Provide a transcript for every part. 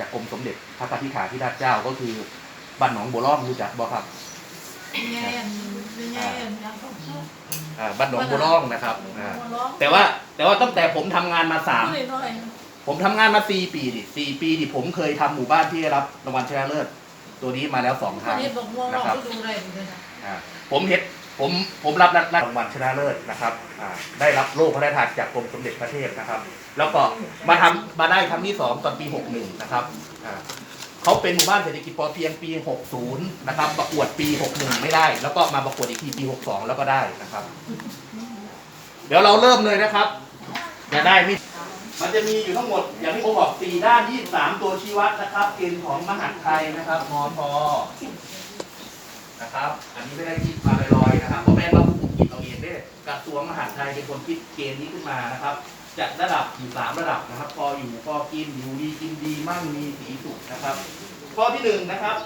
จากกรมสมเด็จพระกนิษฐาธิราชเจ้าก็คือบ้านหนองบัวล้อมรู้จักบ่ครับแง่อันแง่อันยังเขาพูดอ่าบ้านหนองบัวล้อมนะครับอ่าหัวร้องแต่ว่าแต่ว่าตั้งแต่ผมทำงานมาสามหน่อยหน่อยผมทำงานมาสี่ปีดิสี่ปีดิผมเคยทำหมู่บ้านที่ได้รับรางวัลชนะเลิศตัวนี้มาแล้วสองคตอนรั้งนี้บอกม่วงเราก็ดูอะไรเหมือนกันนะอ่าผมเห็น ผมผมรับรางวัลชนะเลิศนะครับได้รับโล่พระราชทานจากกรมสมเด็จพระเทพนะครับ แล้วก็มาทำมาได้ครั้งที่สองตอนปีหกหนึ่งนะครับเขาเป็นหมู่บ้านเศรษฐกิจพอเพียงปี 60 นะครับ ประกวดปี 61 ไม่ได้ แล้วก็มาประกวดอีกทีปี 62 แล้วก็ได้นะครับ เดี๋ยวเราเริ่มเลยนะครับจะได้ไม่มันจะมีอยู่ทั้งหมดอย่างที่ผมบอก4ด้าน 23 ตัวชี้วัดนะครับเกณฑ์ของมหาไทยนะครับมท นะครับ อันนี้ไม่ได้คิดมาลอยๆนะครับเพราะแม่ว่าผมคิดเอาเองเด้กระทรวงมหาดไทยเป็นคนคิดเกณฑ์นี้ขึ้นมานะครับจัดระดับอยู่สามระดับนะครับ พออยู่พอกินอยู่ดีกินดีมั่งมีสีสุขนะครับ ข้อที่หนึ่งนะครับ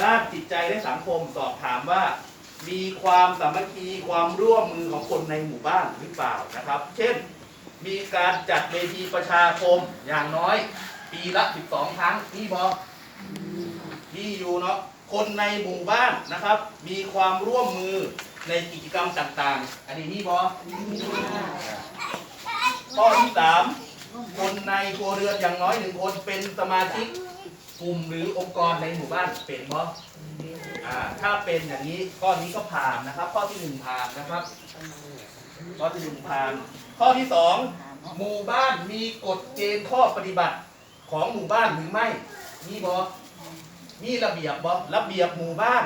ด้านจิตใจและสังคมสอบถามว่า มีความสามัคคีความร่วมมือของคนในหมู่บ้านหรือเปล่านะครับ เช่น มีการจัดเวทีประชาคมอย่างน้อย ปีละ 12 ครั้งนี่บอที่อยู่เนาะ คนในหมู่บ้านนะครับ มีความร่วมมือในกิจกรรมต่างๆ อันนี้นี่บอข้อที่สามคนในครัวเรือนอย่างน้อยหนึ่งคนเป็นสมาชิกกลุ่มหรือองค์กรในหมู่บ้านเป็นบอถ้าเป็นอย่างนี้ข้อนี้ก็ผ่านนะครับ ข้อที่หนึ่งผ่านนะครับ ข้อที่หนึ่งผ่าน ข้อที่สองหมู่บ้านมีกฎเกณฑ์ข้อปฏิบัติของหมู่บ้านหรือไม่มีบอ มีระเบียบบอระเบียบหมู่บ้าน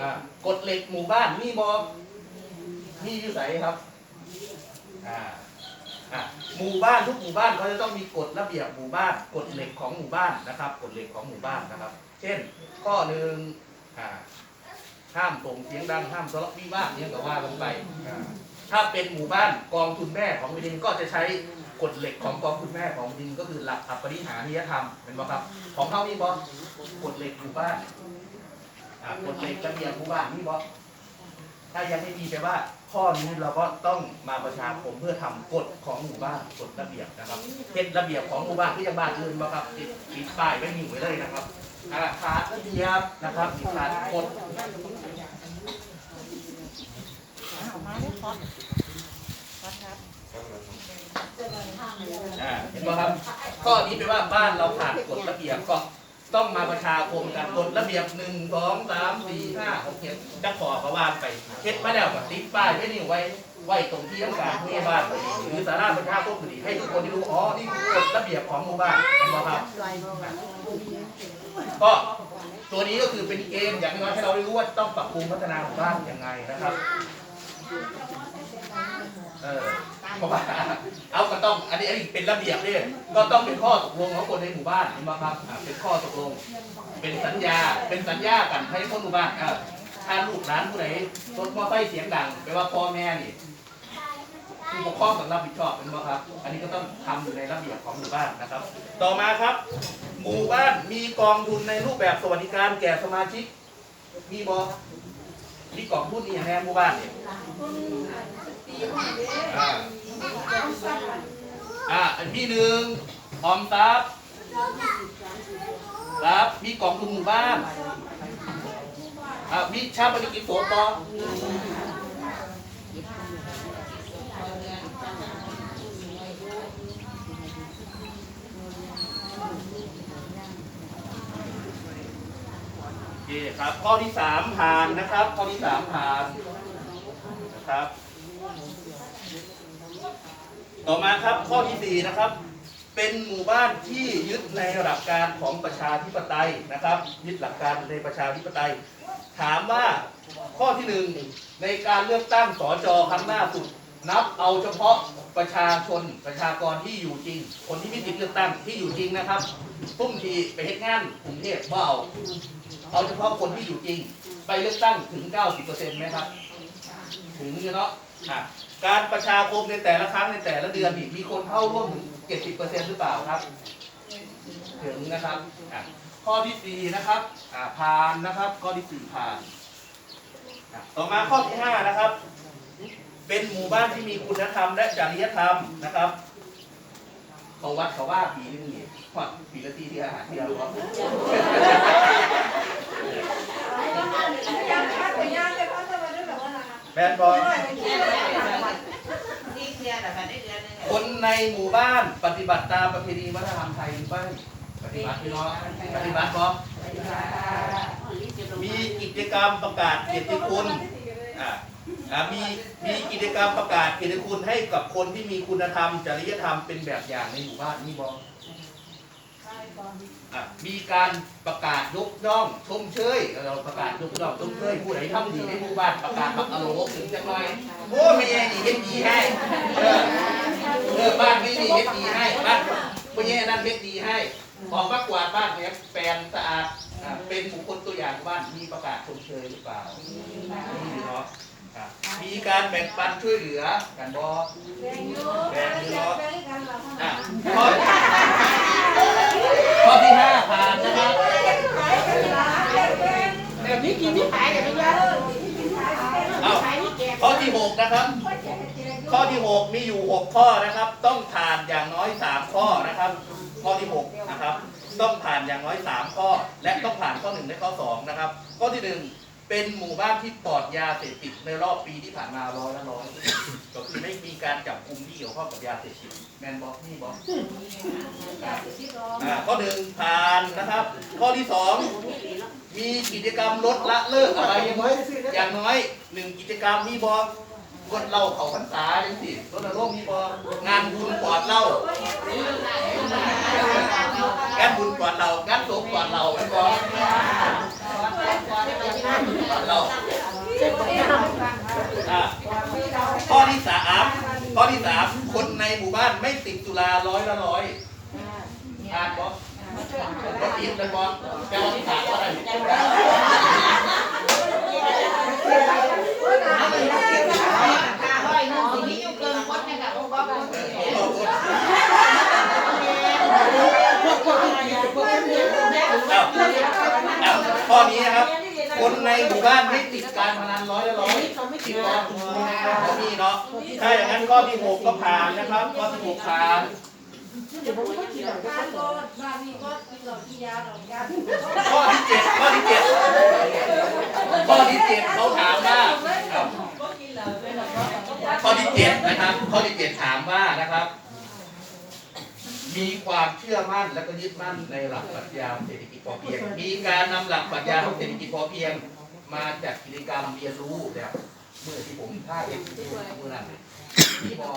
อ่ากฎเหล็กหมู่บ้านมีบอมีอยู่ไหนครับอ่าอะหมู่บ้านทุกหมู่บ้านเขาจะต้องมีกฎระเบียบหมู่บ้านกฎเหล็กของหมู่บ้านนะครับกฎเหล็กของหมู่บ้านนะครับ เช่น ข้อหนึ่งอ่าห้ามส่งเสียงดังห้ามทะเลาะวิวาทเนี่ยก็ว่ากันไปอ่าถ้าเป็นหมู่บ้านกองทุนแม่ของวิดินก็จะใช้ กฎเหล็กของกองทุนแม่ของวิดินก็คือหลักอัปปริหานิยธรรมเป็นบ่ครับ ของเขานี่บอกฎเหล็กหมู่บ้านอ่ากฎเหล็กระเบียบหมู่บ้านนี่บอถ้ายังไม่มีแปลว่า ข้อนี้เราก็ต้องมาประชาคมเพื่อทำกฎของหมู่บ้านกฎระเบียบนะครับเป็นระเบียบของหมู่บ้านที่ยังบ้านอื่นบ่ครับติดติดป้ายไว้มีไว้เลยนะครับอ่าขาดระเบียบนะครับขาดกฎอ่าเห็นไหมครับ ข้อนี้แปลว่าบ้านเราขาดกฎระเบียบก็ต้องมาประชาคมกันกฎระเบียบหนึ่งสองสามสี่ห้าหกเจ็ดจะขอเขาว่านไปเช็ดมาแล้วก็ติดป้ายไว้นี่ไว้ไว้ตรงที่ต้องการผู้ใหญ่บ้านหรือสาราประชาคมก็ดีให้ทุกคนได้รู้อ๋อนี่คือกฎระเบียบของหมู่บ้านเห็นไหมครับก็ตัวนี้ก็คือเป็นเกณฑ์อย่างน้อยให้เราได้รู้ว่าต้องปรับปรุงพัฒนาหมู่บ้านยังไงนะครับ เออ เพราะว่าเอาก็ต้องอันนี้อันนี้เป็นระเบียบเนี่ยก็ต้องเป็นข้อตกลงของคนในหมู่บ้านเห็นไหมครับอ่าเป็นข้อตกลง เป็นสัญญา เป็นสัญญากันให้คนหมู่บ้านอ่าถ้าลูกหลานผู้ใดรถมอเตอร์ไซค์เสียงดังแปลว่าพ่อแม่นี่ผู้ปกครองต้องรับผิดชอบเป็นไหมครับ อันนี้ก็ต้องทำอยู่ในระเบียบของหมู่บ้านนะครับ ต่อมาครับ หมู่บ้านมีกองทุนในรูปแบบสวัสดิการแก่สมาชิก มีบอมีกองทุนนี่อย่างแน่หมู่บ้านเนี่ย อ่า อ่าอันที่หนึ่งออมทรัพย์ครับมีกล่องทุนหมู่บ้านอ่ามีชาปนกิจโสปอโอเคครับ ข้อที่สามผ่านนะครับ ข้อที่สามผ่านนะครับ ต่อมาครับข้อที่สี่นะครับ เป็นหมู่บ้านที่ยึดในหลักการของประชาธิปไตยนะครับ ยึดหลักการในประชาธิปไตย ถามว่าข้อที่หนึ่งในการเลือกตั้งสจครั้งหน้าสุด นับเอาเฉพาะประชาชนประชากรที่อยู่จริง คนที่มีสิทธิเลือกตั้งที่อยู่จริงนะครับพุ่มทีไปเฮ็ดงานกรุงเทพว่าเอาเอาเฉพาะคนที่อยู่จริง ไปเลือกตั้งถึง 90%ไหมครับ ถึงเนาะ อะการประชาคมในแต่ละครั้งในแต่ละเดือนนี่มีคนเข้าร่วมถึง70%หรือเปล่าครับ ถึงนะครับอะข้อที่สี่นะครับอ่าผ่านนะครับ ข้อที่สี่ผ่านอะต่อมาข้อที่ห้านะครับ เป็นหมู่บ้านที่มีคุณธรรมและจริยธรรมนะครับเขาวัดเขาว่าปีนึงนี่พอดปีละทีที่อาหารที่เราบอ แบบว่าแมนบอลนี่เคลียร์แต่แบบได้เดือนนึงคนในหมู่บ้านปฏิบัติตามประเพณีวัฒนธรรมไทยหรือไม่ปฏิบัติพี่น้องปฏิบัติบอมีกิจกรรมประกาศเกียรติคุณอ่าอ่ามีมีกิจกรรมประกาศเกียรติคุณให้กับคนที่มีคุณธรรมจริยธรรมเป็นแบบอย่างในหมู่บ้านนี่บอ อะมีการประกาศยกย่องชมเชยเราประกาศยกย่องชมเชยผู้ใดทำดีในหมู่บ้านประกาศบักอโลถึงจังไรโอ้ไม่แย่ดีเฮ็ดดีให้เออเออบ้านนี้ดีเฮ็ดดีให้บ้านไม่แย่นั่นเฮ็ดดีให้ของบักกวาดบ้านเนี่ยแปลนสะอาดอะเป็นบุคคลตัวอย่างบ้านมีประกาศชมเชยหรือเปล่ามีเนาะครับมีการแบ่งปันช่วยเหลือกันบอแบ่งอยู่แบ่งอยู่แบ่งกันเราอะ ข้อที่ห้าผ่านนะครับขายกันหลายแบบนี้กินที่ขายกันไม่ยอะเอาขายข้อที่หกนะครับ ข้อที่หกมีอยู่หกข้อนะครับ ต้องผ่านอย่างน้อยสามข้อนะครับ ข้อที่หกนะครับ ต้องผ่านอย่างน้อยสามข้อ และต้องผ่านข้อหนึ่งและข้อสองนะครับ ข้อที่หนึ่งเป็นหมู่บ้านที่ปลอดยาเสพติดในรอบปีที่ผ่านมาร้อยละร้อยก็คือไม่มีการจับกลุ่มที่เกี่ยวข้องกับยาเสพติด แมนบอกนี่บอกอ่าข้อหนึ่งผ่านนะครับ ข้อที่สองมีกิจกรรมลดละเลิกอะไรอย่างน้อยอย่างน้อยหนึ่งกิจกรรมมีบอกกดเหล่าเขาพรรษาจังสิรณรงค์มีบอกานบุญปลอดเหล้างานบุญปลอดเหล้างานศพปลอดเหล้าไม่บอกปลอดเหล้าอ่าข้อที่สาม ข้อที่สามคนในหมู่บ้านไม่ติดสุราร้อยละร้อยอ่านบอสก็ติดเลยบอสแปลว่าที่ถามว่าอะไรร้อที่อยู่เกินคนเนี่ยกับพวกบ้าเออขอโทษอ้าวอ้าวข้อนี้นะครับ คนในหมู่บ้านไม่ติดการพนันร้อยละร้อยติดบอลข้อนี้เนาะถ้าอย่างนั้นข้อที่หกก็ผ่านนะครับข้อที่หกผ่านบ้านก็บ้านนี้ก็กินเหล้าที่ยาหรอกยาข้อที่เจ็ดข้อที่เจ็ดข้อที่เจ็ดเขาถามว่าก็กินเหล้าด้วยหรอกข้อที่เจ็ดนะครับ ข้อที่เจ็ดถามว่านะครับ มีความเชื่อมั่นและก็ยึดมั่นในหลักปรัชญาเศรษฐกิจพอเพียง มีการนำหลักปรัชญาของเศรษฐกิจพอเพียง มาจากกิจกรรมเรียนรู้แบบเมื่อที่ผมท่าเอ็นเมื่อนั้นที่บอ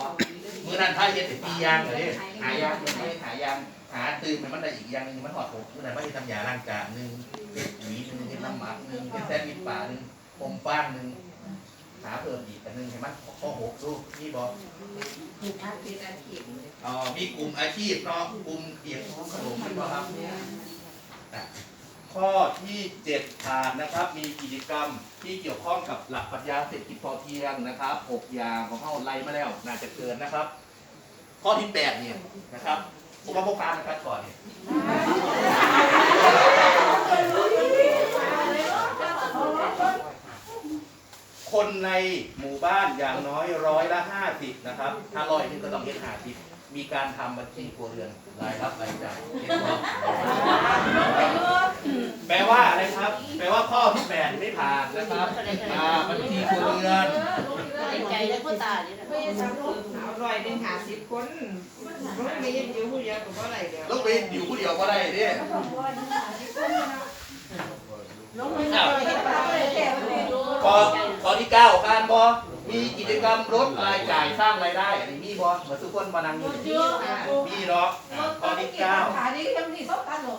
เมื่อนั้นท่าเอ็นเป็นปียางเหรอเนี่ยหายางมันไม่หายางหาตื่นมันมันได้อีกอย่างหนึงมันหอดผมเมื่อนั้นว่าจะทำยาล้างจานหนึ่งเป็นหวีหนึ่งเป็นน้ำหมักหนึ่งเป็นแซนด์วิชป่าหนึ่งอมฟ้างหนึ่ง หาเพิ่มอีกอันหนึ่งเห็นไหมข้อหกลูกนี่บออ๋อมีกลุ่มอาชีพเนาะกลุ่มเกี่ยวกับขนมใช่ไหมครับอะข้อที่เจ็ดผ่านนะครับ มีกิจกรรมที่เกี่ยวข้องกับหลักปรัชญาเศรษฐกิจพอเพียงนะครับหกอย่างของเขาไล่มาแล้ว น่าจะเกินนะครับ ข้อที่แปดเนี่ยนะครับผมว่าพวกค้านะครับก่อนเนี่ย คนในหมู่บ้านอย่างน้อยร้อยละห้าสิบนะครับ ถ้าร้อยหนึงก็ต้องเฮ็ดห้าสิบมีการทำบัญชีครัวเรือนรายรับรายจ่ายเห็นไหมแปลว่าอะไรครับ แปลว่าข้อที่แปดไม่ผ่านนะครับอ่าบัญชีครัวเรือนใจแล้วก็ตาเนี่ยไม่ใช่สามลูกเอาร้อยหนึ่งหาสิบคนมันไม่ยืนอยู่ผู้เดียวกับว่าอะไรเดียวลูกไปอยู่ผู้เดียวก็ได้เด้ลงไปเลยแก่ไปเลยข้อข้ อที่เก้าการบอมีกิจกรรมลดรายจ่ายสร้างรายได้อันนี้มีบอเหมือนทุกคนมานั่งอยู่เยอะมีเนาะอ่าข้อที่เก้าขายนี่ยังที่สองตันหรอ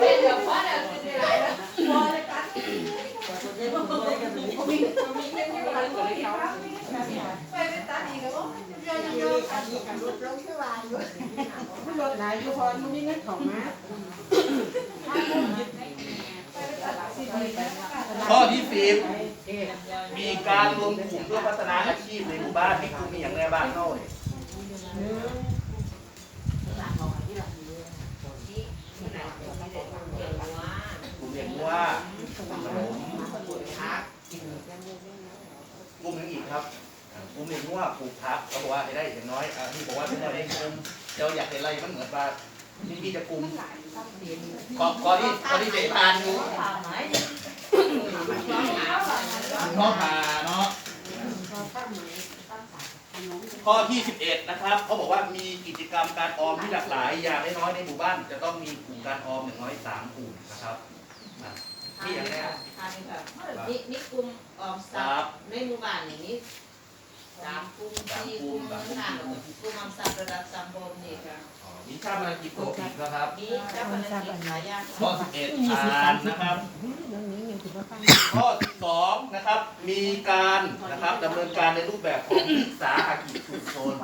เป็นเดี๋ยวพ่อเนี่ยพอเลยกันมีมีเงินเยอะกว่าคนที่เขาไปเป็นตันอีกแล้วเยอะเยอะกันมันลดหลายอยู่พอมันมีเงินของมา ข้อที่สิบมีการรวมกลุ่มเพื่อพัฒนาอาชีพในหมู่บ้านมีกลุ่มมีอย่างไรบ้างเนาะเนี่ยกลุ่มอย่างว่าขนมกลุ่มหนึ่งอีกครับกลุ่มอย่างว่าปลูกผักเขาบอกว่าให้ได้อย่างน้อยากได้ไรมันเหมือนว่าที่พี่จะกลุ่มก่อนก่อที่ก่อที่จะทานอยู่ ข้อหาเนาะข้อที่ 11 นะครับเขาบอกว่ามีกิจกรรมการออมที่หลากหลาย อย่างน้อยๆในหมู่บ้าน จะต้องมีกลุ่มการออมอย่างน้อยสามกลุ่มนะครับอะที่อย่างแรก อันนี้ค่ะนี่นี่กลุ่มออมทรัพย์ในหมู่บ้านอย่างนี้ สามกลุ่มสี่กลุ่มเงินหน้ากลุ่มออมทรัพย์ระดับตำบลนี่ค่ะอ๋อมีชาติมากิจโตะอีกนะครับมีเจ้าพนักงานหลายอย่างข้อ11อ่านนะครับข้อ12นะครับ มีการนะครับดำเนินการในรูปแบบของวิสาหกิจชุมชน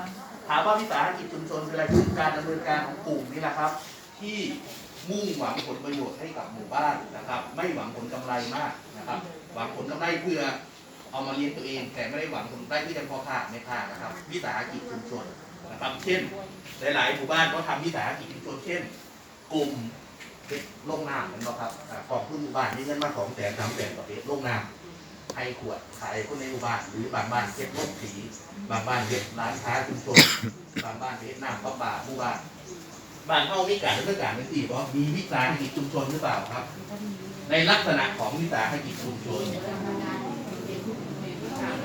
ถามว่าวิสาหกิจชุมชนคืออะไรคือการดำเนินการของกลุ่มนี่แหละครับ ที่มุ่งหวังผลประโยชน์ให้กับหมู่บ้านนะครับ ไม่หวังผลกำไรมากนะครับ หวังผลกำไรเพื่อ เอามาเลี้ยงตัวเอง แต่ไม่ได้หวังผลกำไรที่จะพอค่าไม่ค่านะครับ วิสาหกิจชุมชนนะครับเช่น หลายๆหมู่บ้านก็ทำวิสาหกิจชุมชนเช่น กลุ่มเป็นโรงน้ำเป็นบ่ครับอ่าของผู้หมู่บ้านมีเงินมาสองแสนสามแสนต่อปีโรงน้ำให้ขวดขายคนในหมู่บ้าน หรือบางบ้านเก็บโรงสีบางบ้านเก็บร้านค้าชุมชนบางบ้านเก็บน้ำประปาหมู่บ้านบ้านเฮามีการดำเนินการเป็นสี่บ่มีวิสาหกิจชุมชนหรือเปล่าครับ ในลักษณะของวิสาหกิจชุมชน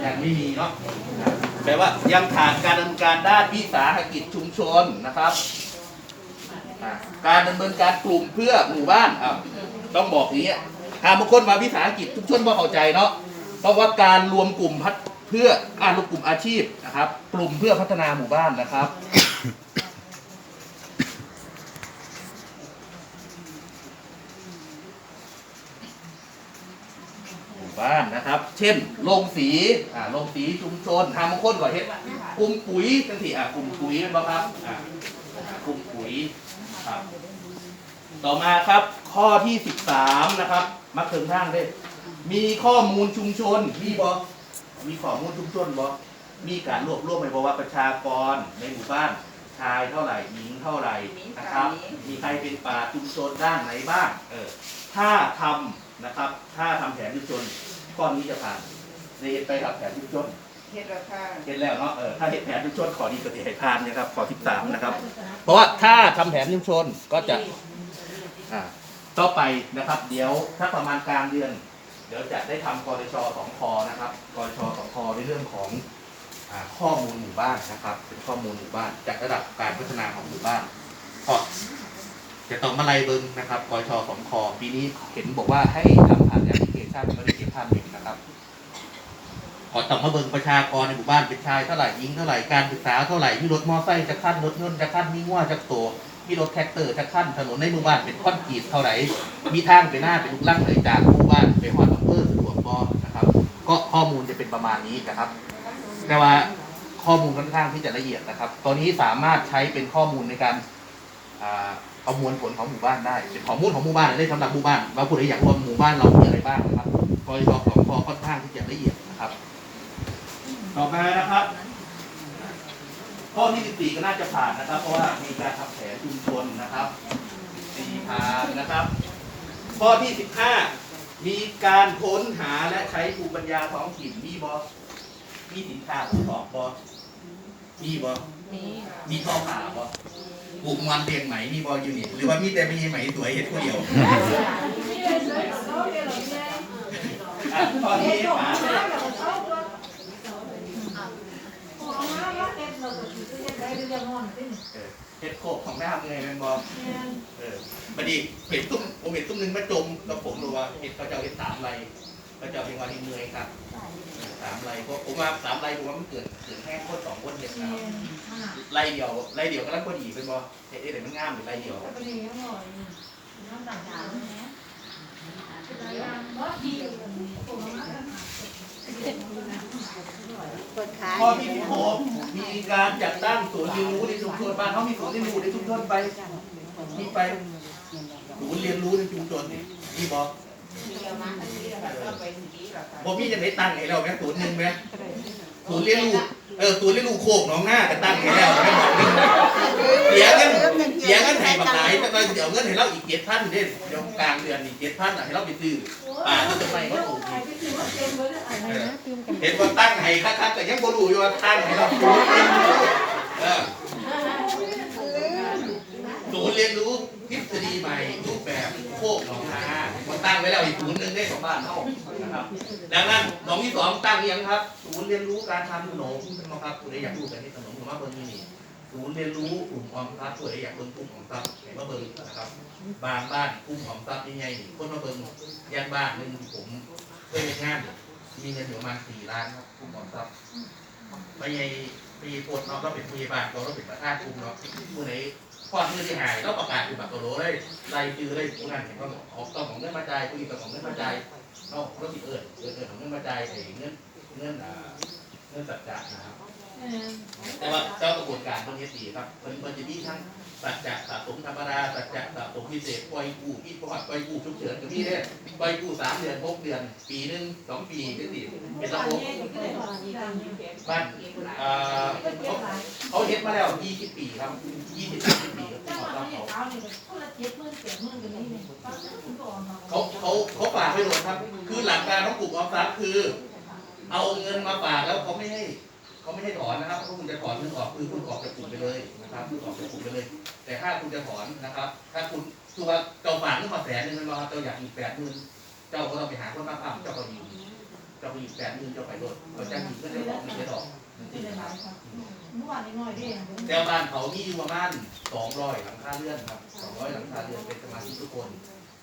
ยังไม่มีเนาะแปลว่ายังขาดการดำเนินการด้านวิสาหกิจชุมชนนะครับอะการดำเนินการกลุ่มเพื่อหมู่บ้านอะต้องบอกอย่างนี้ยหากบางคนมาวิสาหกิจชุมชนบ่เข้าใจเนาะเพราะว่าการรวมกลุ่มพัฒเพื่อการรวมกลุ่มอาชีพนะครับ กลุ่มเพื่อพัฒนาหมู่บ้านนะครับ บ้านนะครับ เช่นโรงสีอ่าโรงสีชุมชนหาบางคนก่อนเฮ็ดกลุ่มปุ๋ยจังสิอะกลุ่มปุ๋ยเป็นบ่ครับอะกลุ่มปุ๋ยครับ ต่อมาครับ ข้อที่13นะครับมักเติมทางได้ มีข้อมูลชุมชนมีบอมีข้อมูลชุมชนบอมีการรวบรวมไหมบอกว่าประชากรในหมู่บ้านชายเท่าไหร่หญิงเท่าไหร่นะครับ มีใครเป็นป่าชุมชนด้านไหนบ้างเออถ้าทำนะครับ ถ้าทำแผนชุมชน ข้อนี้จะผ่านในเหตุไปครับแผนชุมชนเฮ็ดราคาเห็นแล้วเนาะเออถ้าเห็นแผนชุมชนขอดีกติให้ผ่านนะครับ ขอสิบสามนะครับ เพราะว่าถ้าทำแผนชุมชนก็จะอ่าต่อไปนะครับ เดี๋ยวถ้าประมาณกลางเดือน เดี๋ยวจะได้ทำกรชสองคอนะครับกรชสองคอในเรื่องของอ่าข้อมูลหมู่บ้านนะครับ เป็นข้อมูลหมู่บ้านจากระดับการพัฒนาของหมู่บ้านก็จะต้องมาไล่เบิ้งนะครับกรชสองคอปีนี้เห็นบอกว่าให้ทำผ่านแอป พลิบริเกชันหนึ่งนะครับขอต้อมาเบิงประชากรในหมู่บ้านเป็นชายเท่าไหร่หญิงเท่าไหร่การศึกษาเท่าไหร่มีรถมอไซค์จะขั้นรถยนต์จะขั้นมีง่วจะตัวมีรถแท็กเตอร์จะขั้นถนนในหมู่บ้านเป็นคอนกรีตเท่าไหร่มีทางไปหน้าเป็นลูกลังเลยจากหมู่บ้านไปฮอดอำเภอสะดวกบ่นะครับ ก็ข้อมูลจะเป็นประมาณนี้นะครับ แต่ว่าข้อมูลค่อนข้างที่จะละเอียดนะครับ ตอนนี้สามารถใช้เป็นข้อมูลในการประมวลผลของหมู่บ้านได้เป็นข้อมูลของหมู่บ้านได้สำหรับหมู่บ้านว่าผู้ใดอยากรว่าหมู่บ้านเรามีอะไรบ้างนะครับ รชของพอค่อนข้างที่จะละเอียดนะครับ ต่อมานะครับข้อที่14ก็น่าจะผ่านนะครับ เพราะว่ามีการทำแผนชุมชนนะครับสี่ผ่านนะครับ ข้อที่ 15 มีการค้นหาและใช้ภูมิปัญญาท้องถิ่นมีบอมีสินค้าผู้ตอบบอมีบอมีมีท่อผ่าบอปลูกมันเรียงไหมมีบออยู่นี่หรือว่ามีแต่มีไหมสวยเห็ดผู้เดียว อะข้อที่ผ่าเห็ดโขบของหน้าเงยแมนบอเออบัดนี้เห็ดตุ้มผมเห็นตุ้มหนึ่งมาจมแล้วผมรู้ว่าเห็ดเขาจะเอาเห็ดสามไรเขาจะเอาเป็นวันที่เงยครับสามไรเพราะผมว่าสามไรผมว่ามันเกิดเกิดแค่คนสองคนเห็ดนะครับไรเดียวไรเดียวก็รักพอดีเป็นบอเห็ดเอ็ดมันงามหรือไรเดียว ขายข้อที่สิบหกมีการจัดตั้งศูนย์เรียนรู้ในชุมชนบ้านเขามีศูนย์เรียนรู้ในชุมชนไปมีไปศูนย์เรียนรู้ในชุมชนนี่มีบอเดียวมาอันนี้เราไปสีราคาบอมีจะได้ตั้งให้เราไหมศูนย์หนึ่งไหม ศูนย์เรียนรู้เออศูนย์เรียนรู้โคกหนองหน้าก็ตั้งให้แล้วไม่บอกนึ่เสียเงินเสียเงินให้บักหลายแต่เราเดี๋ยวเงินให้เราอีกเจ็ดพันเด่นเดี๋ยวกลางเดือนอีกเจ็ดพันให้เราไปซื้อป่าที่จะไปก็ถูกอีกเห็นว่าตั้งให้คักๆแต่ยังบ่รู้อยู่ว่าตั้งให้เราศูนย์เรียนรู้เออ ใหม่รูปแบบโคกหนองนามาตั้งไว้แล้วอีกศูนย์หนึ่งได้ของบ้านเท่านะครับดังนั้นหนองที่สองตั้งยังครับศูนย์เรียนรู้การทำขนมนะครับผู้ใดอยากรู้การที่ขนมผมว่าเบิ่งนี่นี่ศูนย์เรียนรู้กลุ่มออมทรัพย์ผู้ใดอยากเบิ่งกลุ่มออมทรัพย์ให้มาเบิ่งนะครับบางบ้านกลุ่มออมทรัพย์ยังไงนี่คนมาเบิ่งแยกบ้านหนึ่งผมเคยไปงานมีเงินอยู่ประมาณสี่ล้านครับกลุ่มออมทรัพย์ไม่ใช่ปีปวดเนาะก็เป็นพยาบาลเราก็เป็นประธานกลุ่มเนาะผู้ไห นพอดมือที่หายก็ประกาศอยู่แบบตัวโลเลยไล่จือเลยผู้งานเห็นว่าออกต้องของเงินมาจ่ายผู้อีกต้องของเงินมาจ่ายเนาะรถติเอิญเอิดเอิญของเงินมาจ่ายใส่เงินเงินอ่าเงินสัจจะนะครับ แต่ว่าเจ้ากระบวนการมันเฮ็ดดีครับมันมันจะมีทั้งสัจจะสะสมธรรมดาสัจจะสะสมพิเศษปล่อยกู้พี่ประวัติปล่อยกู้ฉุกเฉินกับพี่เนี่ยปล่อยกู้สามเดือนหกเดือน ปีหนึ่งสองปีเป็นสิเป็นระบบบ้านเขาเขาเฮ็ดมาแล้ว20ปีครับปีครับของเราเขาเขาเขาเขาฝากไว้หมดครับ คือหลักการของกลุ่มออมทรัพย์คือ เอาเงินมาฝากแล้วเขาไม่ให้ เขาไม่ให้ถอนนะครับเพราคุณจะถอนเงินออกคือคุณออกจากกลุ่มไปเลยนะครับคุณออกจากกลุ่มไปเลย แต่ถ้าคุณจะถอนนะครับ ถ้าคุณตัวาเจ้าฝากเงินมาแสนหนึ่งนมครับเจ้าอยากอีกแปดหมื่นเจ้าก็ต้องไปหาคนมาค้ำเจ้าก็ยืมเจ้าก็อีกแปดหมื่นเจ้าไปรถเราจะยืมก็ได้ดอกไม่ได้ดอกนั่นเองนะครับเมื่อวานนี้น้อยดิแถวบ้านเขามีอยู่ประมาณสองร้อยหลังคาเรือนครับสองร้อยหลังคาเรือนเป็นสมาชิกทุกคน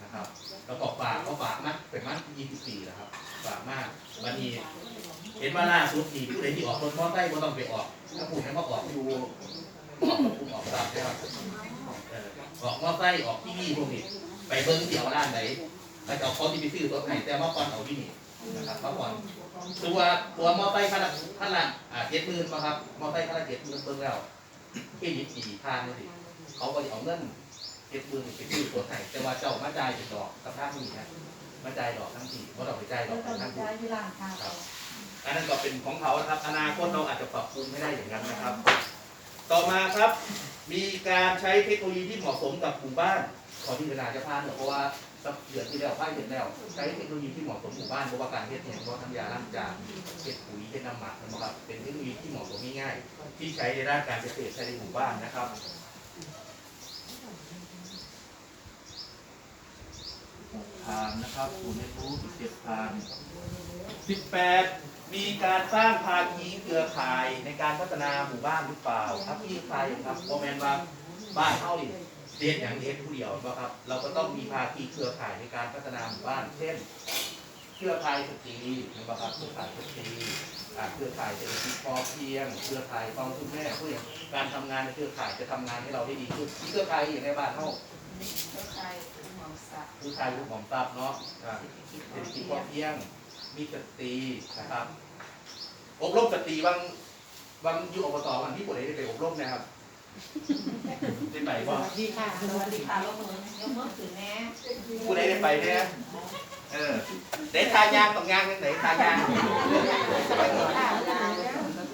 นะครับ แล้วก็ฝากเขาฝากมากเป็นมากยี่สิบสี่แล้วครับฝากมากวันนี้ เห็นว่าล่าสุดนี่ผู้ใดที่ออกรถมอเตอร์ไซค์ก็ต้องไปออกถ้าผู้นั้นก็ออกอยู่ออกผู้ออกตามนะครับเออออกมอเตอร์ไซค์ออกที่นี่พวกนี้ ไปเบิ้งเดี่ยวร้านไหนแล้วจะเอาเขาที่ไปซื้อรถไหนแต่มาก่อนเอาที่นี่นะครับมาก่อนตัวตัวมอเตอร์ไซค์ขนาดขนาดอ่าเจ็ดหมื่นมาครับมอเตอร์ไซค์ขนาดเจ็ดหมื่นเบิ้งแล้วเครดิตสี่ทางเลยเขาก็จะเอาเงินเก็บมือไปซื้อตัวไหนแต่ว่าเจ้ามาจ่ายเป็นดอกกับท่ามีนะมาจ่ายดอกทั้งทีเพราะเราไปจ่ายดอกทั้งที่ อันนั้นก็เป็นของเขานะครับ อนาคตเราอาจจะปรับปรุงให้ได้อย่างนั้นนะครับ ต่อมาครับ มีการใช้เทคโนโลยีที่เหมาะสมกับหมู่บ้าน ขอที่เวลาจะพลาดเพราะว่าสักเดือนที่แล้วป้ายเห็นแล้ว ใช้เทคโนโลยีที่เหมาะสมหมู่บ้านเพราะว่าการเฮ็ดเนี่ยเพราะว่าทำยาล้างจานเฮ็ดปุ๋ยเฮ็ดน้ำหมักนะครับ เป็นเทคโนโลยีที่เหมาะสมง่ายๆที่ใช้ในด้านการเกษตรใช้ในหมู่บ้านนะครับผ่านนะครับศูนย์เรียนรู้เจ็ดผ่านสิบแปด มีการสร้างภาคีเครือข่ายในการพัฒนาหมู่บ้านหรือเปล่าครับที่ใครครับโมเมนว่าบ้านเท่าดิเด็ดอย่างเด็ดผู้เดียวนะครับ เราก็ต้องมีภาคีเครือข่ายในการพัฒนาหมู่บ้าน เช่น เครือข่ายสตรีนะครับเครือข่ายสตรีอ่าเครือข่ายเศรษฐกิจพอเพียง เครือข่ายกองทุนแม่เพื่อการทำงานในเครือข่ายจะทำงานให้เราได้ดีขึ้นเครือข่ายอย่างในบ้านเท่าผู้ชายลูกของทรัพย์เนาะอ่าเศรษฐกิจพอเพียง มีสตรีนะครับ อบรมสตรีบางบางอยู่อบตบางที่ผู้ใดได้ไปอบรมนะครับได้ไปบ่ดีค่ะสวัสดีค่ะลงมือยกมือถือแน่ผู้ใดได้ไปเนี่ยเออได้ทายางต้องยางยังไหนทายาง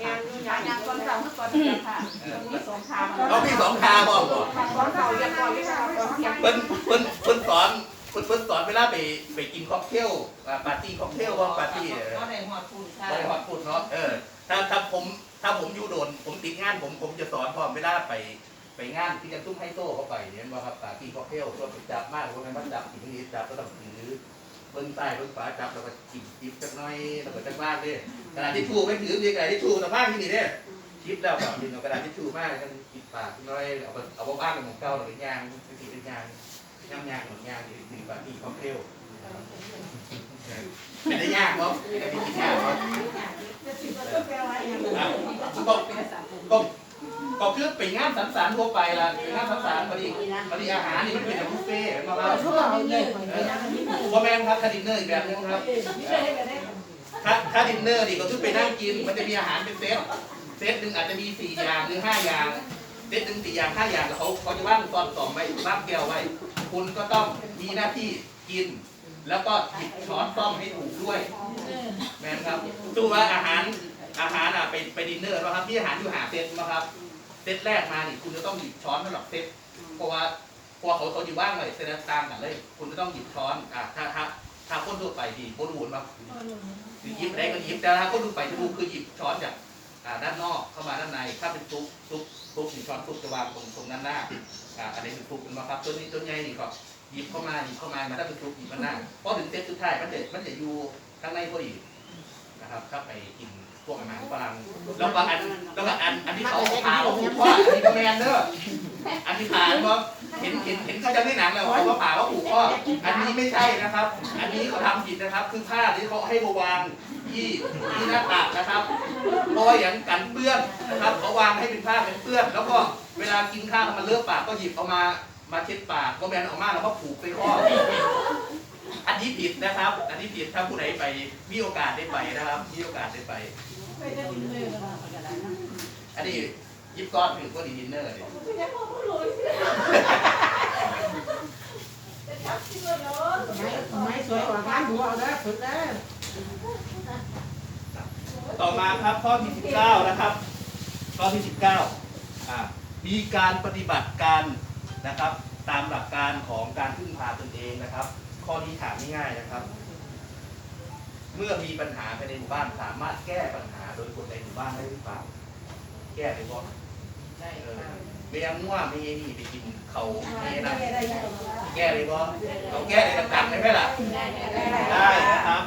งานงานงานก่อนเราเมื่อก่อนเดียวค่ะมีสองทางเอาพี่สองทาบอกก่อนก่อนเราเรียนก่อนที่เราเรียนเพิ่นเพิ่นเพิ่นสอนเพิ่นเพิ่นสอนเวลาไปไปกินค็อกเทลอ่าปาร์ตี้ค็อกเทลว่าปาร์ตี้เออ ก็ในหอดคุณค่ะบริหารพูดเนาะ เออ ถ้าถ้าผมถ้าผมอยู่โดน ผมติดงานผมผมจะสอนพร้อมเวลาไปไปงานที่จะตุ้มให้โต้เข้าไปเนี่ยว่าครับปาร์ตี้ค็อกเทลก็ไปจับมากคนนั้นมันจับทีนี้จับก็ต้องถือเบิ้งใต้เบิ้งฝาจับแล้วก็จิบจิบจักหน้อยแล้วก็จักบ้านเลยกระดาษทิชชู่ไม่ถือมีกระดาษทิชชู่แต่บ้านที่นี่เนี่ยคิดแล้วแบบดึงเอากระดาษทิชชู่มากกันปิดปากน้อยเอาไปเอาบ้านเป็นของเก่าหรือยางเป็นสีเป็นยาง ย่ำยางหรือยางหรือสีปาร์ตี้ค็อกเทลเป็นได้ยากมั้งเป็นได้กินยากมั้งก็ก็ก็คือไปงานสังสรรค์ทั่วไปละไปงานสังสรรค์พอดีพอดีอาหารนี่มันเป็นแบบบุฟเฟ่ต์มาว่าช่วงเราเลยพอแม่นครับคาดินเนอร์อีกแบบนึงครับถ้าถ้าดินเนอร์นี่ก็คือไปนั่งกิน มันจะมีอาหารเป็นเซตเซตหนึ่งอาจจะมีสี่อย่างหรือห้าอย่างเซตหนึ่งสี่อย่างห้าอย่างแล้วเขาเขาจะว่างตอนสองไว้ว่างแก้วไว้ คุณก็ต้องมีหน้าที่กิน แล้วก็หยิบช้อนซ่อมให้ถูกด้วยแม่นครับดูว่าอาหารอาหารอะไปไปดินเนอร์นะครับมีอาหารอยู่หาเซตนะครับเซตแรกมานี่คุณจะต้องหยิบช้อนสำหรับเซตเพราะว่าเพราะว่าเขาเขาอยู่ว่างเลยเซตต่างกันเลย คุณจะต้องหยิบช้อนอะถ้าถ้าถ้าคนทั่วไปดีโบดูนมาหรือหยิบอะไรก็หยิบแต่ถ้าคนทั่วไปจะดูคือหยิบช้อนจากอ่า ด้านนอกเข้ามาด้านในถ้าเป็นซุปซุปซุปนี่ช้อนซุปจะวางตรงตรงนั้นหน้าอ่าอันนี้เป็นซุปเป็นมาครับตัวนี้ตัวใหญ่นี่ก็หยิบเข้ามาหยิบเข้ามามันถ้าเป็นซุปหยิบมาหน้าพอถึงเซตสุดท้ายมันจะมันจะอยู่ข้างในพอดีนะครับถ้าไปกินพวกอาหารฝรั่งแล้วก็อันแล้วก็อันอันที่เขาเอาผ่าว่าผูกข้ออันนี้ก็แมนเด้ออันที่ผ่าเพราเห็นเห็นเห็นเขาจะในหนังแล้วเขาว่าผ่าว่าผูกข้ออันนี้ไม่ใช่นะครับ อันนี้เขาทำผิดนะครับ คือผ้าที่เขาให้มาวาง ที่ที่หน้าตักนะครับเพราะว่าอย่างกันเปื้อนนะครับเขาวางให้เป็นผ้าเป็นเปื้อน แล้วก็เวลากินข้าวมันเลอะปากก็หยิบเอามามาเช็ดปากก็แบนออกมาแล้วก็ผูกไปข้ออันนี้ผิดนะครับ อันนี้ผิดถ้าผู้ใดไปมีโอกาสได้ไปนะครับ มีโอกาสได้ไป อันนี้ยิบก้อนคือก็ดีดินเนอร์เลยไม่ได้พ่อผู้รวยจะทักที่ว่าเนาะไม้สวยกว่าบ้านหัวเอาได้สุดได้ ต่อมาครับข้อที่ 19 นะครับ ข้อที่ 19อ่ามีการปฏิบัติการนะครับ ตามหลักการของการพึ่งพาตนเองนะครับ ข้อนี้ถามง่ายๆนะครับ เมื่อมีปัญหาภายในหมู่บ้านสามารถแก้ปัญหาโดยคนในหมู่บ้านได้หรือเปล่า แก้ได้บ่ได้เออค่ะเมียง่วมีนี่ไปกินเขาเมียนะได้ได้ได้แก้เลยบ่เราแก้ได้ดังๆได้ไหมล่ะ ได้ได้นะครับ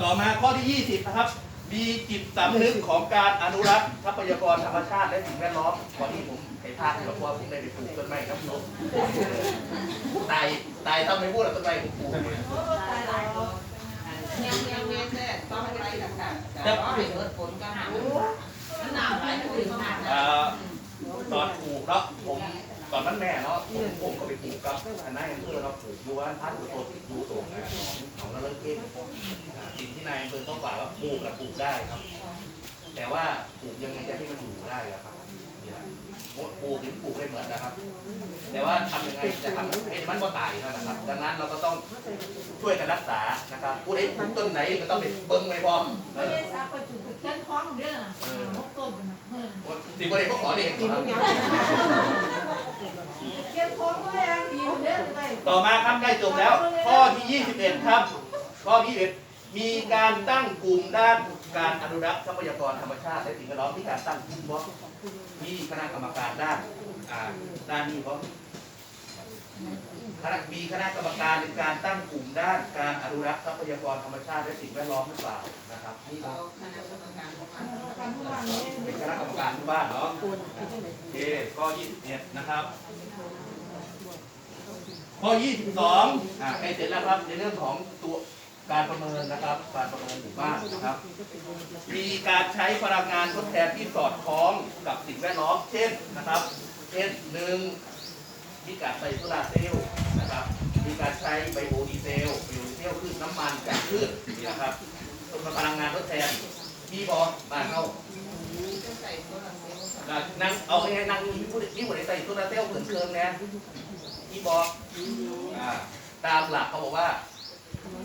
ต่อมาข้อที่ 20 นะครับ มีจิตสำนึกของการอนุรักษ์ทรัพยากรธรรมชาติและสิ่งแวดล้อมวันนี้ผมให้พลาดกับว่าผมได้ไปปลูกต้นไม้ครับนกตายตายทำไม่พูดหรอต้นไม้ผมปลูกตายแล้วเงี้ยเงี้ยเงี้ยแต่ต้องไปกับกันแต่ว่าให้เกิดผลก็หามันหนาวหลายถึงหนักเอ่อตอนปลูกเนาะผม ตอนนั้นแม่เนาะผมผมก็ไปปลูกกับอันนั้นอำเภอเราปลูกอยู่ว่าพัดอยู่ตัวติดอยู่ตรงนะของของเราเลิกเก็บอ่าสิ่งที่นายอำเภอต้องบอกว่าปลูกและปลูกได้ครับ แต่ว่าปลูกยังไงจะให้มันอยู่ได้อะครับเนี่ยปลูกถึงปลูกได้เหมือนนะครับ แต่ว่าทำยังไงจะทำให้มันบ่ตายเท่านั้นนะครับ ดังนั้นเราก็ต้องช่วยกันรักษานะครับผู้ใดปลูกต้นไหนก็ต้องไปเบิ้งไว้พร้อมเอไม่อได้ซักไปจุดเทียนท้องเด้อมกต้นนะสิบ่ได้ก็ขอเด็กกินครับยังเทียนท้องก็ยังดีเด้อไป ต่อมาครับใกล้จบแล้ว ข้อที่ 21 ครับ ข้อที่21มีการตั้งกลุ่มด้านการอนุรักษ์ทรัพยากรธรรมชาติ และสิ่งแวดล้อมที่การตั้งกลุ่มบล็อกมีคณะกรรมการด้านด้านนี้บล็อก คณะมีคณะกรรมการในการตั้งกลุ่มด้านการอนุรักษ์ทรัพยากรธรรมชาติและสิ่งแวดล้อมหรือเปล่านะครับนี่คเรารับคณะกรรมการของมันการทุกวันนี้เป็นคณะกรรมการที่บ้านเนาะโอเคข้อ21นะครับข้อ22อ่าใกล้เสร็จแล้วครับในเรื่องของตัวการประเมินนะครับ การประเมินหมู่บ้านนะครับ มีการใช้พลังงานทดแทนที่สอดคล้องกับสิ่งแวดล้อมเช่นนะครับ เช่นหนึ่งมีการใส่โซลาร์เซลล์ นะครับมีการใช้ไบโอดีเซลไบโอดีเซลคือน้ำมันจากพืชนี่นะครับเป็นพลังงานทดแทนมีบอบ้านเขาต้องใส่ตัวหลังเซลล์อะนั่งเอาไงนั่งมีผู้ที่ผู้ใดใส่โซลาร์เซลล์เกินเกินนะมีบอตามหลักเขาบอกว่า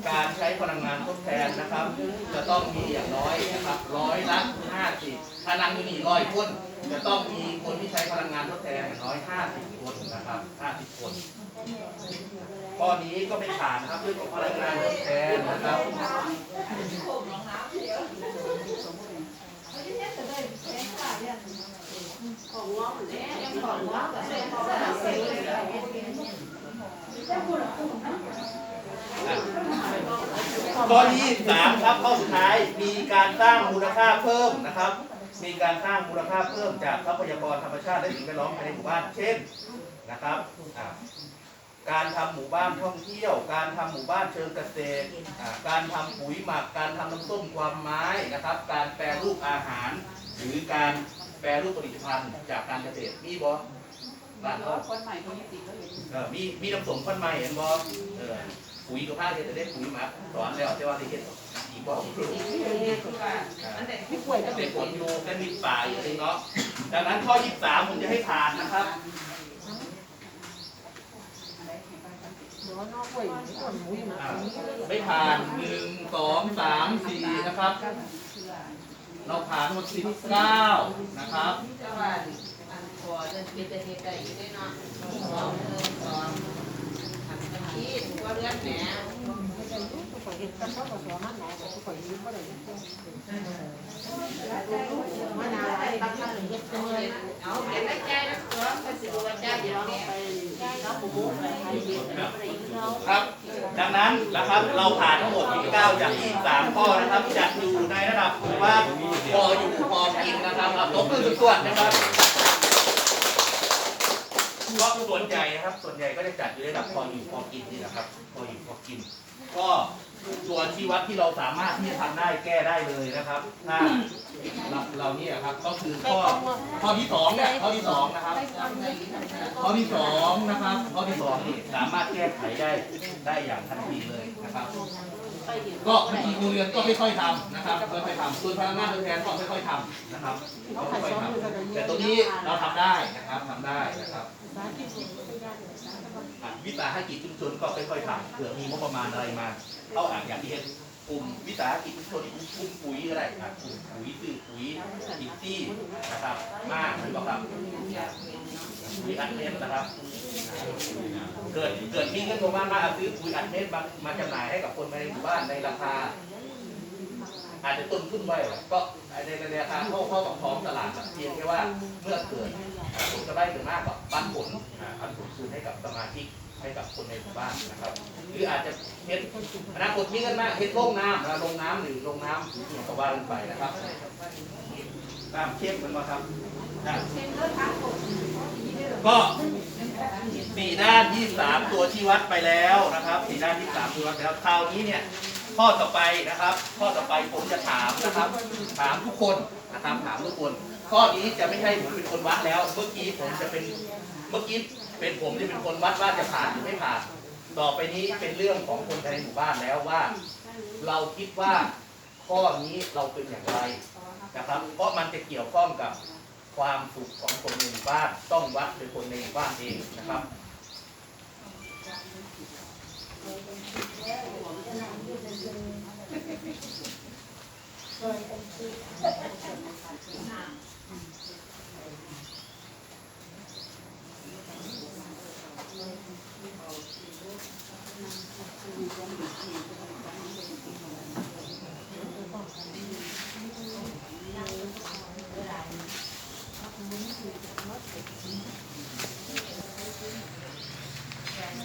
การใช้พลังงานทดแทนนะครับ จะต้องมีอย่างน้อยนะครับร้อยละห้าสิบถ้านั่งอยู่นี่ร้อยคน จะต้องมีคนที่ใช้พลังงานทดแทนอย่างน้อยห้าสิบคนนะครับห้าสิบคน ข้อนี้ก็ไม่ผ่านนะครับเรื่องของพลังงานทดแทนนะครับข้อเหมือนเดิมยังของว่าแต่ใส่ของว่าใส่เลยแต่พูดแล้วข้อที่สามครับข้อสุดท้ายมีการสร้างมูลค่าเพิ่มนะครับ มีการสร้างมูลค่าเพิ่มจากทรัพยากรธรรมชาติและสิ่งแวดล้อมภายในหมู่บ้าน เช่นนะครับอ่าการทำหมู่บ้านท่องเที่ยว การทำหมู่บ้านเชิงเกษตรอ่าการทำปุ๋ยหมัก การทำน้ำส้มความไม้นะครับ การแปรรูปอาหาร หรือการแปรรูปผลิตภัณฑ์จากการเกษตรมีบ่บ้านเขา คนใหม่คนนี้ติดแล้วอยู่เออมีมีน้ำส้มคนใหม่เห็นบ่เออปุ๋ยกับผ้าเฮ็ดจะได้ปุ๋ยหมักสอนแล้วแต่ว่าได้เฮ็ดอีก บ่คือว่ามันได้ผู้ป่วยก็แต่ผลอยู่แต่มีป่าอยู่เลยเนาะดังนั้นข้อ 23 ผมจะให้ผ่านนะครับหมอนอกป่วยคนหมูอยู่นะอ่าไม่ผ่านหนึ่งสองสามสี่นะครับ เราผ่านทั้งหมด19นะครับจะว่าอันพอจะเป็นแต่เหตุใดอยู่ได้เนาะสองหนึ่งสองทำกันที่ว่าเรือนแหนไม่ได้รู้ตัว ข่อยเห็นกันเขาก็สวมันหลายตัวข่อยยืมก็ได้เงินมานาวไอ้บางครั้งเฮ็ดจังเลยเอาเก็บไว้ใจนะตัวก็สิรู้ว่าใจเดี๋ยวนี้ไปเขาบุกไปให้เฮ็ดอะไรเขาครับ ดังนั้นนะครับเราผ่านทั้งหมด29จาก23ข้อนะครับจะอยู่ในระดับว่าพออยู่พอกินนะครับเอาตบมือสุดๆนะครับเพราะส่วนใหญ่นะครับ ส่วนใหญ่ก็จะจัดอยู่ในระดับพออยู่พอกินนี่แหละครับ พออยู่พอกิน ก็ ตัวชี้วัดที่เราสามารถที่จะทำได้แก้ได้เลยนะครับถ้าเราเราเนี่ยครับก็คือข้อข้อที่สองเนี่ยข้อที่สองนะครับ ข้อที่สองนะครับ ข้อที่สองนี่สามารถแก้ไขได้ได้อย่างทันทีเลยนะครับ ก็บางทีครูเรือนก็ไม่ค่อยทำนะครับไม่ค่อยทำส่วนพลังงานทดแทนก็ไม่ค่อยทำนะครับไม่ค่อยทำแต่ตัวนี้เราทำได้นะครับทำได้นะครับ วิสาหกิจชุมชนก็ค่อยๆทำเผื่อมีงบประมาณอะไรมาเข้าอ่านอย่างที่เห็นกลุ่มวิสาหกิจชุมชนกลุ่มปุ๋ยอะไรอะกลุ่มปุ๋ยซื้อปุ๋ยอินซี่นะครับมากหรือเปล่าครับปุ๋ยอัดเม็ดนะครับ เกิดเกิดมีเงินประมาณมาซื้อปุ๋ยอัดเม็ดมามาจำหน่ายให้กับคนในหมู่บ้านในราคา อาจจะต้นทุนไว้ก็ในในราคาเข้าเข้ากับท้องตลาดเพียงแค่ว่าเมื่อเกิด ผลจะได้ถึงมากกว่าปันผลอ่าปันผลคืนให้กับสมาชิกให้กับคนในหมู่บ้านนะครับ หรืออาจจะเฮ็ดอนาคตมีเงินมากเฮ็ดโรงน้ำนะโรงน้ำหรือโรงน้ำก็ว่าลงไปนะครับน้ำเข้มมันมาครับก็สี่ด้านที่สามตัวชี้วัดไปแล้วนะครับสี่ด้านที่สามตัววัดไปแล้วคราวนี้เนี่ยข้อต่อไปนะครับ ข้อต่อไปผมจะถามนะครับ ถามทุกคนนะครับถามทุกคน ข้อนี้จะไม่ใช่ผมเป็นคนวัดแล้ว เมื่อกี้ผมจะเป็นเมื่อกี้เป็นผมที่เป็นคนวัดว่าจะผ่านหรือไม่ผ่าน ต่อไปนี้เป็นเรื่องของคนในหมู่บ้านแล้วว่า เราคิดว่าข้อนี้เราเป็นอย่างไรนะครับ เพราะมันจะเกี่ยวข้องกับความสุขของคนในหมู่บ้านต้องวัดโดยคนในหมู่บ้านเองนะครับ Thank you.